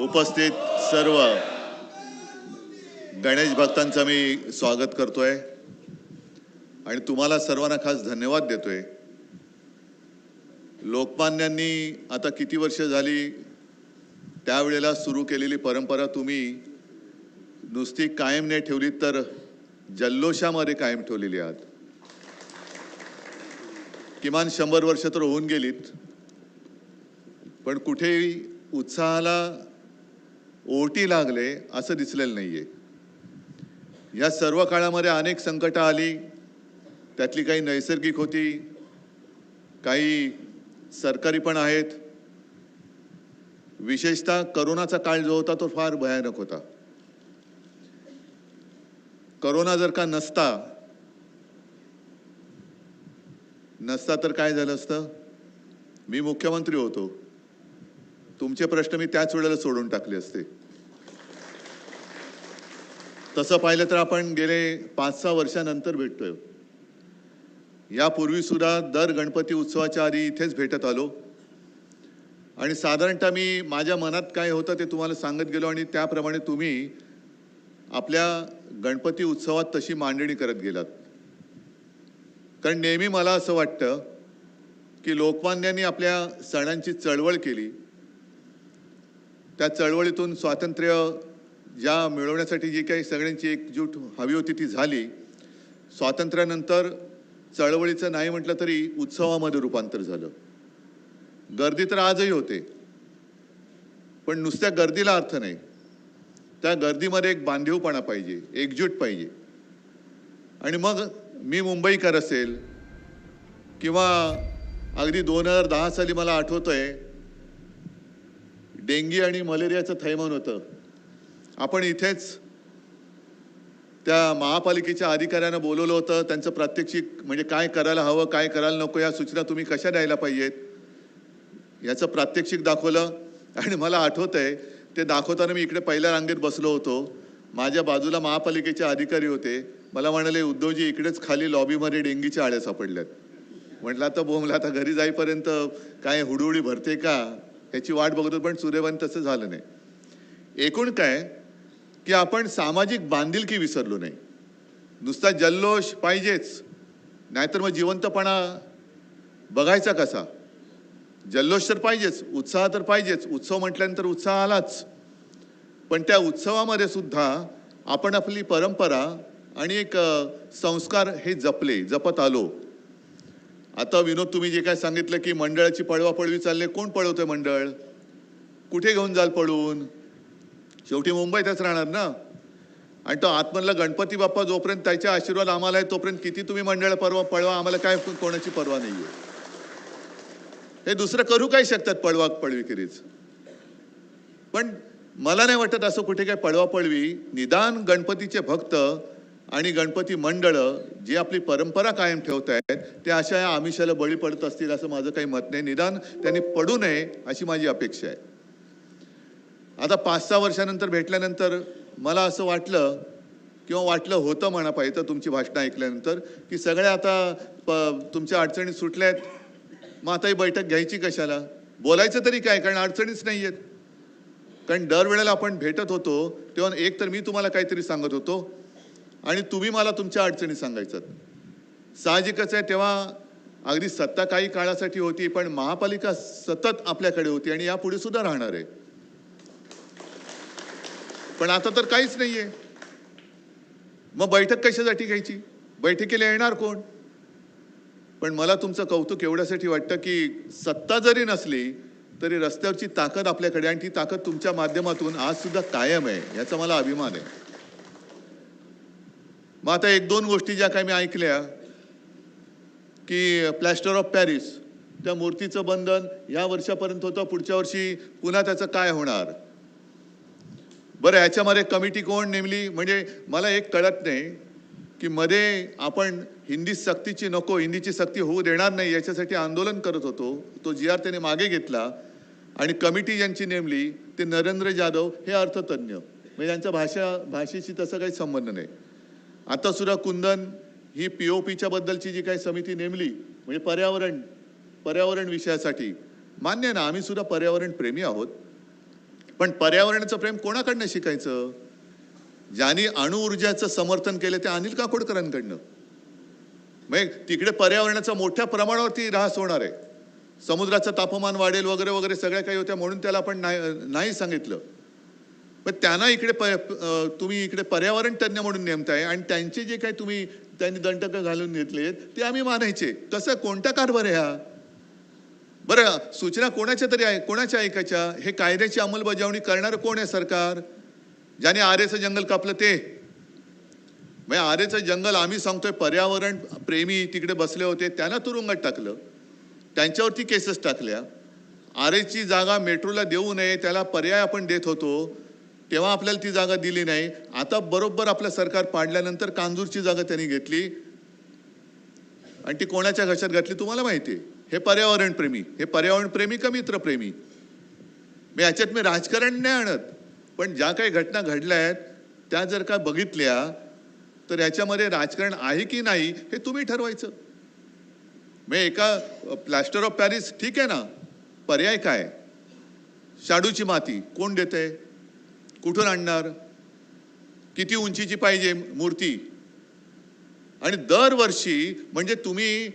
उपस्थित सर्व गणेश भक्तांचं मी स्वागत करतोय. आणि तुम्हाला सर्वांना खास धन्यवाद देतोय. लोकमान्यांनी आता किती वर्ष झाली त्यावेळेला सुरू केलेली परंपरा तुम्ही नुसती कायम नाही ठेवली तर जल्लोषामध्ये कायम ठेवलेली आहात. किमान शंभर वर्ष तर होऊन गेलीत. पण कुठेही उत्साहाला ओटी लागले असं दिसलेलं नाही आहे या सर्व काळामध्ये अनेक संकटं आली त्यातली काही नैसर्गिक होती काही सरकारी पण आहेत. विशेषतः करोनाचा काळ जो होता तो फार भयानक होता. करोना जर का नसता नसता तर काय झालं असतं? मी मुख्यमंत्री होतो. तुमचे प्रश्न मी त्याच वेळेला सोडून टाकले असते. तसं पाहिलं तर आपण गेले पाच सहा वर्षानंतर भेटतोय. यापूर्वी सुद्धा दर गणपती उत्सवाच्या आधी इथेच भेटत आलो. आणि साधारणतः मी माझ्या मनात काय होतं ते तुम्हाला सांगत गेलो आणि त्याप्रमाणे तुम्ही आपल्या गणपती उत्सवात तशी मांडणी करत गेलात. कारण नेहमी मला असं वाटतं की लोकमान्यांनी आपल्या सणांची चळवळ केली. त्या चळवळीतून स्वातंत्र्य ज्या मिळवण्यासाठी जी काही सगळ्यांची एकजूट हवी होती ती झाली. स्वातंत्र्यानंतर चळवळीचं नाही म्हटलं तरी उत्सवामध्ये रूपांतर झालं. गर्दी तर आजही होते. पण नुसत्या गर्दीला अर्थ नाही. त्या गर्दीमध्ये एक बांधीवपणा पाहिजे एकजूट पाहिजे. आणि मग मी मुंबईकर असेल किंवा अगदी दोन हजार दहा साली मला आठवतंय डेंगी आणि मलेरियाचं थैमान होतं. आपण इथेच त्या महापालिकेच्या अधिकाऱ्यांना बोलवलं होतं. त्यांचं प्रात्यक्षिक म्हणजे काय करायला हवं काय करायला नको या सूचना तुम्ही कशा द्यायला पाहिजेत? याचं प्रात्यक्षिक दाखवलं. आणि मला आठवत आहे ते दाखवताना मी इकडे पहिल्या रांगेत बसलो होतो. माझ्या बाजूला महापालिकेचे अधिकारी होते. मला म्हणाले उद्धवजी इकडेच खाली लॉबीमध्ये डेंगीच्या आळ्या सापडल्यात. म्हटलं आता बोमला आता घरी जाईपर्यंत काय हुडहुडी भरते का? ह्याची वाट बघतो पण सूर्यवंत तसं झालं नाही. एकूण काय की आपण सामाजिक बांधिलकी विसरलो नाही. नुसता जल्लोष पाहिजेच. नाहीतर मग जिवंतपणा बघायचा कसा? जल्लोष तर पाहिजेच उत्साह तर पाहिजेच. उत्सव म्हटल्यानंतर उत्साह आलाच. पण त्या उत्सवामध्ये सुद्धा आपण आपली परंपरा आणि एक संस्कार हे जपले जपत आलो. आता विनोद तुम्ही जे काय सांगितलं की मंडळाची पळवापळवी चालले कोण पळवतोय मंडळ? कुठे घेऊन जाल पळून? शेवटी मुंबईतच राहणार ना? आणि तो आतमधला गणपती बाप्पा जोपर्यंत त्याच्या आशीर्वाद आम्हाला आहे तोपर्यंत किती तुम्ही मंडळ परवा पळवा आम्हाला काय कोणाची परवा आहे हे दुसरं करू काय शकतात पळवा पळवीखेरीज पण मला नाही वाटत असं कुठे काय पळवा पळवी. निदान गणपतीचे भक्त आणि गणपती मंडळं जी आपली परंपरा कायम ठेवत आहेत ते अशा या आमिषाला बळी पडत असतील असं माझं काही मत नाही. निदान त्यांनी पडू नये अशी माझी अपेक्षा आहे. आता पाच सहा वर्षानंतर भेटल्यानंतर मला असं वाटलं किंवा वाटलं होतं म्हणा पाहिजे तुमची भाषणं ऐकल्यानंतर की सगळ्या आता प तुमच्या अडचणी सुटल्या आहेत. मग आता ही बैठक घ्यायची कशाला? बोलायचं तरी काय? कारण अडचणीच नाही आहेत. कारण दरवेळेला आपण भेटत होतो तेव्हा एक तर मी तुम्हाला काहीतरी सांगत होतो आणि तुम्ही मला तुमच्या अडचणी सांगायच्यात साहजिकच आहे तेव्हा अगदी सत्ता काही काळासाठी होती पण महापालिका सतत आपल्याकडे होती आणि यापुढे सुद्धा राहणार आहे. पण आता तर काहीच नाहीये. मग बैठक कशासाठी घ्यायची? बैठकीला येणार कोण? पण मला तुमचं कौतुक एवढ्यासाठी वाटतं की सत्ता जरी नसली तरी रस्त्यावरची ताकद आपल्याकडे आणि ती ताकद तुमच्या माध्यमातून आज सुद्धा कायम आहे याचा मला अभिमान आहे. मग आता एक दोन गोष्टी ज्या काही मी ऐकल्या की प्लॅस्टर ऑफ पॅरिस त्या मूर्तीचं बंधन या वर्षापर्यंत होतं पुढच्या वर्षी पुन्हा त्याचं काय होणार? बरं याच्यामध्ये कमिटी कोण नेमली? म्हणजे मला एक कळत नाही की मध्ये आपण हिंदी सक्तीची नको हिंदीची सक्ती होऊ देणार नाही याच्यासाठी आंदोलन करत होतो. तो जी आर त्याने मागे घेतला आणि कमिटी ज्यांची नेमली ते नरेंद्र जाधव हे अर्थतज्ञ. म्हणजे त्यांचा भाषा भाषेशी तसा काही संबंध नाही. आता सुद्धा कुंदन ही पी ओ पीच्या बद्दलची जी काही समिती नेमली म्हणजे पर्यावरण पर्यावरण विषयासाठी मान्य ना आम्ही सुद्धा पर्यावरण प्रेमी आहोत. पण पर्यावरणाचं प्रेम कोणाकडनं शिकायचं? ज्यांनी अणुऊर्जाचं समर्थन केलं ते अनिल काकोडकरांकडनं. म्हणजे तिकडे पर्यावरणाचा मोठ्या प्रमाणावरती ऱ्हास होणार आहे. समुद्राचं तापमान वाढेल वगैरे वगैरे सगळ्या काही होत्या म्हणून त्याला आपण नाही नाही सांगितलं. पण त्यांना इकडे प तुम्ही इकडे पर्यावरण तज्ज्ञ म्हणून नेमताय आणि त्यांचे जे काही तुम्ही त्यांनी दंडक घालून घेतलेत ते आम्ही मानायचे. कसं कोणता कारभार आहे हा? बरं सूचना कोणाच्या तरी आहे कोणाच्या ऐकायच्या? हे कायद्याची अंमलबजावणी करणारं कोण आहे सरकार? ज्याने आरेचं जंगल कापलं ते. म्हणजे आरेचं जंगल आम्ही सांगतोय पर्यावरण प्रेमी तिकडे बसले होते त्यांना तुरुंगात टाकलं. त्यांच्यावरती केसेस टाकल्या. आरेची जागा मेट्रोला देऊ नये त्याला पर्याय आपण देत होतो. तेव्हा आपल्याला ती जागा दिली नाही. आता बरोबर आपलं सरकार पाडल्यानंतर कांजूरची जागा त्यांनी घेतली. आणि ती कोणाच्या घशात घातली तुम्हाला माहिती आहे. हे पर्यावरण प्रेमी. हे पर्यावरण प्रेमी का मित्रप्रेमी मी याच्यात मी राजकारण नाही आणत. पण ज्या काही घटना घडल्या आहेत त्या जर का बघितल्या तर याच्यामध्ये राजकारण आहे की नाही हे तुम्ही ठरवायचं. मी एका प्लॅस्टर ऑफ पॅरिस ठीक आहे ना? पर्याय काय? शाडूची माती कोण देते कुठून आणणार? किती उंचीची पाहिजे मूर्ती? आणि दरवर्षी म्हणजे तुम्ही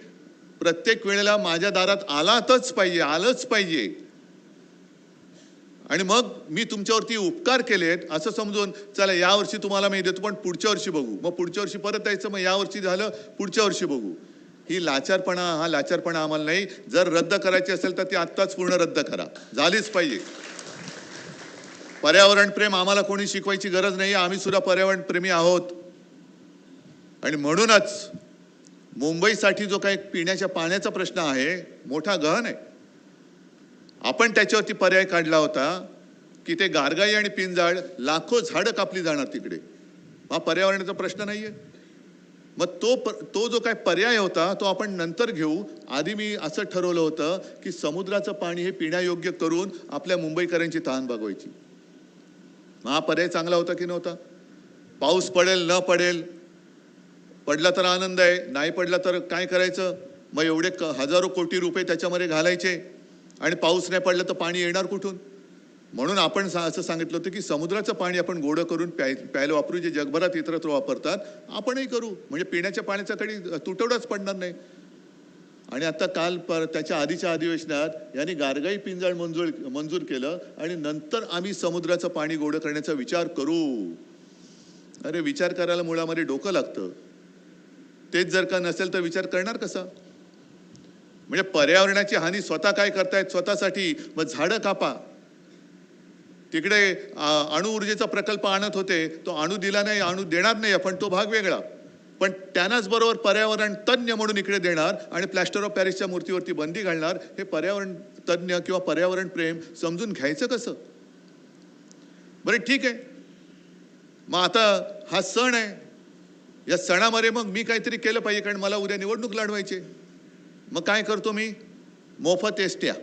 प्रत्येक वेळेला माझ्या दारात आलातच पाहिजे आलंच पाहिजे. आणि मग मी तुमच्यावरती उपकार केलेत असं समजून चला यावर्षी तुम्हाला मी देतो पण पुढच्या वर्षी बघू. मग पुढच्या वर्षी परत यायचं मग यावर्षी झालं पुढच्या वर्षी बघू. ही लाचारपणा हा लाचारपणा आम्हाला नाही. जर रद्द करायची असेल तर ती आत्ताच पूर्ण रद्द करा. झालीच पाहिजे. पर्यावरण प्रेम आम्हाला कोणी शिकवायची गरज नाही आम्ही सुद्धा पर्यावरण प्रेमी आहोत. आणि म्हणूनच मुंबईसाठी जो काही पिण्याच्या पाण्याचा प्रश्न आहे मोठा गहन आहे. आपण त्याच्यावरती पर्याय काढला होता की ते गारगाई आणि पिंजाळ लाखो झाडं कापली जाणार तिकडे. हा पर्यावरणाचा प्रश्न नाही आहे मग तो प- तो जो काय पर्याय होता तो आपण नंतर घेऊ. आधी मी असं ठरवलं होतं की समुद्राचं पाणी हे पिण्यायोग्य करून आपल्या मुंबईकरांची तहान भागवायची. हा पर्याय चांगला होता की नव्हता? पाऊस पडेल न पडेल पडला तर आनंद आहे नाही पडला तर काय करायचं? मग एवढे क- हजारो कोटी रुपये त्याच्यामध्ये घालायचे. आणि पाऊस नाही पडला तर पाणी येणार कुठून? म्हणून आपण सा- असं सांगितलं होतं की समुद्राचं पाणी आपण गोडं करून प्याय प्यायला वापरू जे जगभरात इतरत्र वापरतात आपणही करू. म्हणजे पिण्याच्या पाण्याचा कधी तुटवडाच पडणार नाही. आणि आता काल पर त्याच्या आधीच्या अधिवेशनात यांनी गारगाई पिंजाळ मंजूर मंजूर केलं आणि नंतर आम्ही समुद्राचं पाणी गोडं करण्याचा विचार करू. अरे विचार करायला मुळामध्ये डोकं लागतं. तेच जर का नसेल तर विचार करणार कसा? म्हणजे पर्यावरणाची हानी स्वतः काय करतायत? स्वतःसाठी मग झाडं कापा. तिकडे अणुऊर्जेचा प्रकल्प आणत होते. तो अणू दिला नाही अणू देणार नाही आपण तो भाग वेगळा. पण त्यांनाच बरोबर पर्यावरण तज्ज्ञ म्हणून इकडे देणार आणि प्लॅस्टर ऑफ पॅरिसच्या मूर्तीवरती बंदी घालणार हे पर्यावरण तज्ज्ञ किंवा पर्यावरण प्रेम समजून घ्यायचं कसं? बरं ठीक आहे. मग आता हा सण आहे. या सणामध्ये मग मी काहीतरी केलं पाहिजे कारण मला उद्या निवडणूक लढवायची मग काय करतो मी? मोफत एसट्या.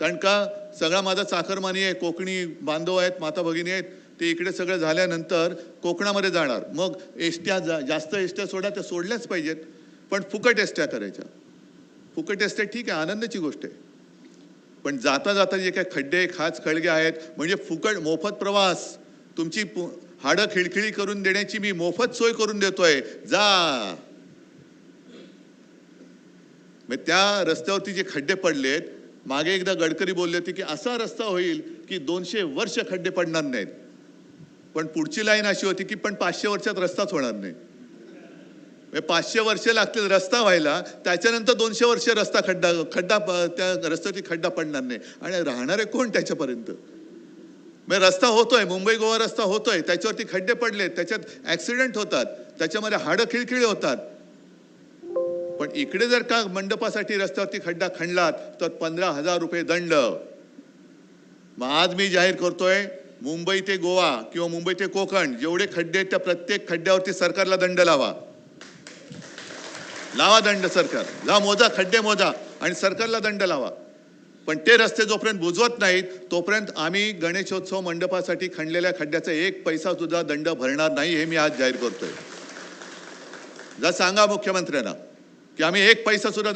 कारण का? सगळा माझा चाकरमानी आहे कोकणी बांधव आहेत माता भगिनी आहेत. ते इकडे सगळं झाल्यानंतर कोकणामध्ये जाणार. मग एसट्या जा जास्त एसट्या सोडा त्या सोडल्याच पाहिजेत. पण फुकट एसट्या करायच्या. फुकट एसट्या ठीक आहे आनंदाची गोष्ट आहे. पण जाता जाता जे काही खड्डे खाच खळगे आहेत म्हणजे फुकट मोफत प्रवास. तुमची पु- हाडं खिळखिळी करून देण्याची मी मोफत सोय करून देतोय. जा. मग त्या रस्त्यावरती जे खड्डे पडलेत मागे एकदा गडकरी बोलले होते की असा रस्ता होईल की दोनशे वर्ष खड्डे पडणार नाहीत. पण पुढची लाईन अशी होती की पण पाचशे वर्षात रस्ताच होणार नाही. म्हणजे पाचशे वर्ष लागतील रस्ता व्हायला त्याच्यानंतर दोनशे वर्ष रस्ता खड्डा खड्डा प- त्या रस्त्यावरती खड्डा पडणार नाही. आणि राहणारे कोण त्याच्यापर्यंत? म्हणजे रस्ता होतोय मुंबई गोवा रस्ता होतोय त्याच्यावरती खड्डे पडले त्याच्यात ऍक्सिडेंट होतात त्याच्यामध्ये हाडं खिळखिळी होतात. पण इकडे जर का मंडपासाठी रस्त्यावरती खड्डा खणलात तर पंधरा हजार रुपये दंड. मग आज मी जाहीर करतोय मुंबई ते गोवा किंवा मुंबई ते कोकण जेवढे खड्डे आहेत त्या प्रत्येक खड्ड्यावरती सरकारला दंड लावा. लावा दंड सरकार. ला मोजा खड्डे मोजा आणि सरकारला दंड लावा. पण ते रस्ते जोपर्यंत बुजवत नाहीत तोपर्यंत आम्ही गणेशोत्सव मंडपासाठी खणलेल्या खड्ड्याचा एक पैसा सुद्धा दंड भरणार नाही हे मी आज जाहीर करतोय. जर सांगा मुख्यमंत्र्यांना की आम्ही एक पैसा सुद्धा